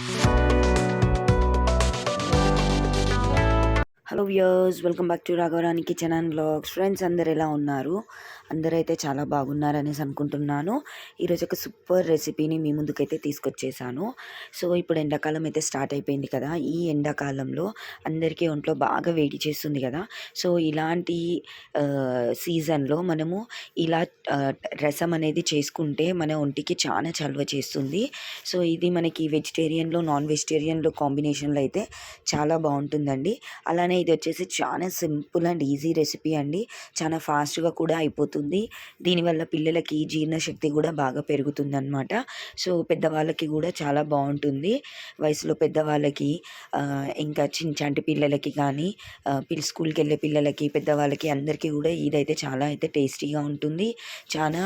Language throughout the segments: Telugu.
Thank you. Hello viewers welcome back to Raghavarani kitchen and blogs. Friends అందరు ఎలా ఉన్నారు? అందరూ అయితే చాలా బాగున్నారనేసి అనుకుంటున్నాను. ఈరోజు ఒక సూపర్ రెసిపీని మీ ముందుకైతే తీసుకొచ్చేసాను. సో ఇప్పుడు ఎండాకాలం అయితే స్టార్ట్ అయిపోయింది కదా. ఈ ఎండాకాలంలో అందరికీ ఒంట్లో బాగా వేడి చేస్తుంది కదా. సో ఇలాంటి సీజన్లో మనము ఇలా రసం అనేది చేసుకుంటే మన ఒంటికి చాలా చలువ చేస్తుంది. సో ఇది మనకి వెజిటేరియన్లో నాన్ వెజిటేరియన్లో కాంబినేషన్లో అయితే చాలా బాగుంటుందండి. అలానే ఇది వచ్చేసి చాలా సింపుల్ అండ్ ఈజీ రెసిపీ అండి. చాలా ఫాస్ట్గా కూడా అయిపోతుంది. దీనివల్ల పిల్లలకి జీర్ణశక్తి కూడా బాగా పెరుగుతుంది అనమాట సో పెద్దవాళ్ళకి కూడా చాలా బాగుంటుంది. వయసులో పెద్దవాళ్ళకి ఇంకా చిన్న చంటి పిల్లలకి కానీ పిల్ల స్కూల్కి వెళ్ళే పిల్లలకి పెద్దవాళ్ళకి అందరికీ కూడా ఇదైతే చాలా అయితే టేస్టీగా ఉంటుంది. చాలా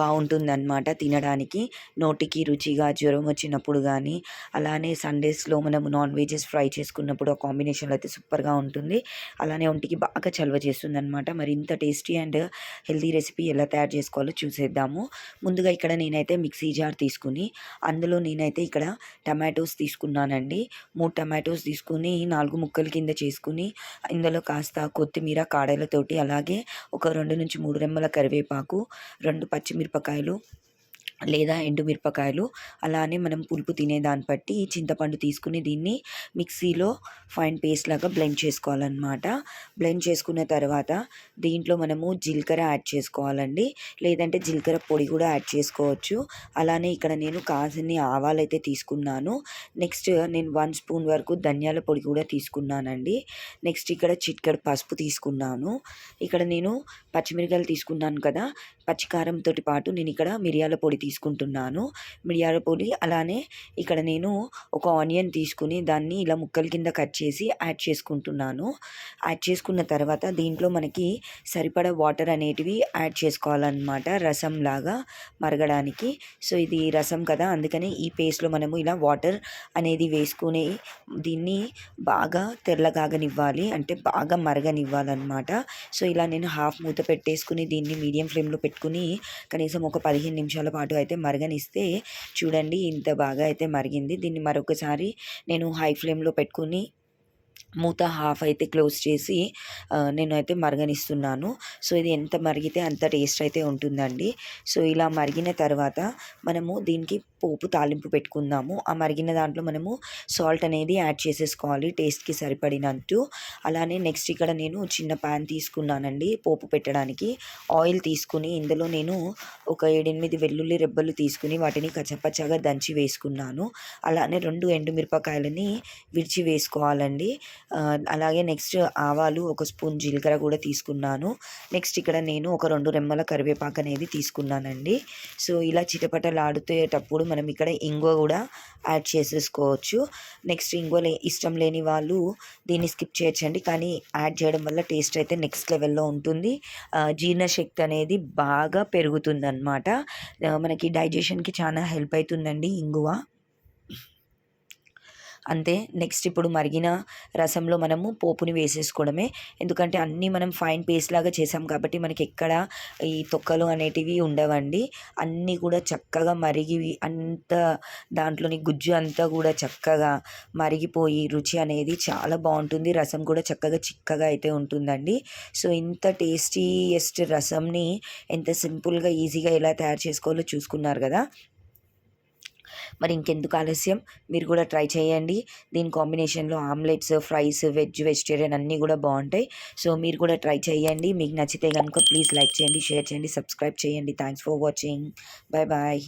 బాగుంటుంది అనమాట తినడానికి. నోటికి రుచిగా జ్వరం వచ్చినప్పుడు కానీ అలానే సండేస్లో మనము నాన్ వెజెస్ ఫ్రై చేసుకున్నప్పుడు ఆ కాంబినేషన్లో అయితే సూపర్గా ఉంటుంది. అలానే ఒంటికి బాగా చలవ చేస్తుంది అనమాట మరి ఇంత టేస్టీ అండ్ హెల్తీ రెసిపీ ఎలా తయారు చేసుకోవాలో చూసేద్దాము. ముందుగా ఇక్కడ నేనైతే మిక్సీ జార్ తీసుకుని అందులో నేనైతే ఇక్కడ టమాటోస్ తీసుకున్నానండి. మూడు టమాటోస్ తీసుకుని నాలుగు ముక్కల కింద చేసుకుని ఇందులో కాస్త కొత్తిమీర కాడలతోటి అలాగే ఒక రెండు నుంచి మూడు రెమ్మల కరివేపాకు రెండు పచ్చిమిరపకాయలు లేదా ఎండుమిరపకాయలు అలానే మనం పులుపు తినే దాన్ని బట్టి చింతపండు తీసుకుని దీన్ని మిక్సీలో ఫైన్ పేస్ట్ లాగా బ్లెండ్ చేసుకోవాలన్నమాట. బ్లెండ్ చేసుకున్న తర్వాత దీంట్లో మనము జీలకర్ర యాడ్ చేసుకోవాలండి. లేదంటే జీలకర్ర పొడి కూడా యాడ్ చేసుకోవచ్చు. అలానే ఇక్కడ నేను కాసిన్ని ఆవాలు అయితే తీసుకున్నాను. నెక్స్ట్ నేను వన్ స్పూన్ వరకు ధనియాల పొడి కూడా తీసుకున్నానండి. నెక్స్ట్ ఇక్కడ చిట్కడ పసుపు తీసుకున్నాను. ఇక్కడ నేను పచ్చిమిరకాయలు తీసుకున్నాను కదా పచ్చికారంతో పాటు నేను ఇక్కడ మిరియాల పొడి తీసుకుంటున్నాను. మిరియాల పొడి అలానే ఇక్కడ నేను ఒక ఆనియన్ తీసుకుని దాన్ని ఇలా ముక్కల కింద కట్ చేసి యాడ్ చేసుకుంటున్నాను. యాడ్ చేసుకున్న తర్వాత దీంట్లో మనకి సరిపడా వాటర్ అనేటివి యాడ్ చేసుకోవాలన్నమాట రసం లాగా మరగడానికి. సో ఇది రసం కదా అందుకని ఈ పేస్ట్లో మనము ఇలా వాటర్ అనేది వేసుకుని దీన్ని బాగా తెల్లగాగనివ్వాలి అంటే బాగా మరగనివ్వాలన్నమాట. సో ఇలా నేను హాఫ్ మూత పెట్టేసుకుని దీన్ని మీడియం ఫ్లేమ్లో పెట్టుకుని కనీసం ఒక పదిహేను నిమిషాల పాటు అయితే మరగనిస్తే చూడండి ఇంత బాగా అయితే మరిగింది. దీన్ని మరొకసారి నేను హై ఫ్లేమ్లో పెట్టుకుని మూత హాఫ్ అయితే క్లోజ్ చేసి నేను అయితే మరగనిస్తున్నాను. సో ఇది ఎంత మరిగితే అంత టేస్ట్ అయితే ఉంటుందండి. సో ఇలా మరిగిన తర్వాత మనము దీనికి పోపు తాలింపు పెట్టుకుందాము. ఆ మరిగిన దాంట్లో మనము సాల్ట్ అనేది యాడ్ చేసేసుకోవాలి టేస్ట్కి సరిపడినట్టు అలానే నెక్స్ట్ ఇక్కడ నేను చిన్న ప్యాన్ తీసుకున్నానండి పోపు పెట్టడానికి. ఆయిల్ తీసుకుని ఇందులో నేను ఒక ఏడెనిమిది వెల్లుల్లి రెబ్బలు తీసుకుని వాటిని కచ్చపచ్చగా దంచి వేసుకున్నాను. అలానే రెండు ఎండుమిరపకాయలని విడిచి వేసుకోవాలండి. అలాగే నెక్స్ట్ ఆవాలు ఒక స్పూన్ జీలకర్ర కూడా తీసుకున్నాను. నెక్స్ట్ ఇక్కడ నేను ఒక రెండు రెమ్మల కరివేపాకు అనేది తీసుకున్నానండి. సో ఇలా చిటపటలాడుతేటప్పుడు మనం ఇక్కడ ఇంగువ కూడా యాడ్ చేసేసుకోవచ్చు. నెక్స్ట్ ఇంగువ లే ఇష్టం లేని వాళ్ళు దీన్ని స్కిప్ చేయొచ్చండి. కానీ యాడ్ చేయడం వల్ల టేస్ట్ అయితే నెక్స్ట్ లెవెల్లో ఉంటుంది. జీర్ణశక్తి అనేది బాగా పెరుగుతుందన్నమాట. మనకి డైజెషన్కి చాలా హెల్ప్ అవుతుందండి ఇంగువ. అంతే నెక్స్ట్ ఇప్పుడు మరిగిన రసంలో మనము పోపుని వేసేసుకోవడమే. ఎందుకంటే అన్నీ మనం ఫైన్ పేస్ట్ లాగా చేసాం కాబట్టి మనకి ఎక్కడ ఈ తొక్కలు అనేటివి ఉండవండి. అన్నీ కూడా చక్కగా మరిగి అంత దాంట్లోని గుజ్జు అంతా కూడా చక్కగా మరిగిపోయి రుచి అనేది చాలా బాగుంటుంది. రసం కూడా చక్కగా చిక్కగా అయితే ఉంటుందండి. సో ఇంత టేస్టీయెస్ట్ రసంని ఎంత సింపుల్గా ఈజీగా ఎలా తయారు చేసుకోవాలో చూసుకున్నారు కదా. మరి ఇంకెందుకు ఆలస్యం? మీరు కూడా ట్రై చేయండి. దీని కాంబినేషన్లో ఆమ్లెట్స్ ఫ్రైస్ వెజ్ వెజిటేరియన్ అన్నీ కూడా బాగుంటాయి. సో మీరు కూడా ట్రై చేయండి. మీకు నచ్చితే కనుక ప్లీజ్ లైక్ చేయండి షేర్ చేయండి సబ్స్క్రైబ్ చేయండి. Thanks for watching. Bye bye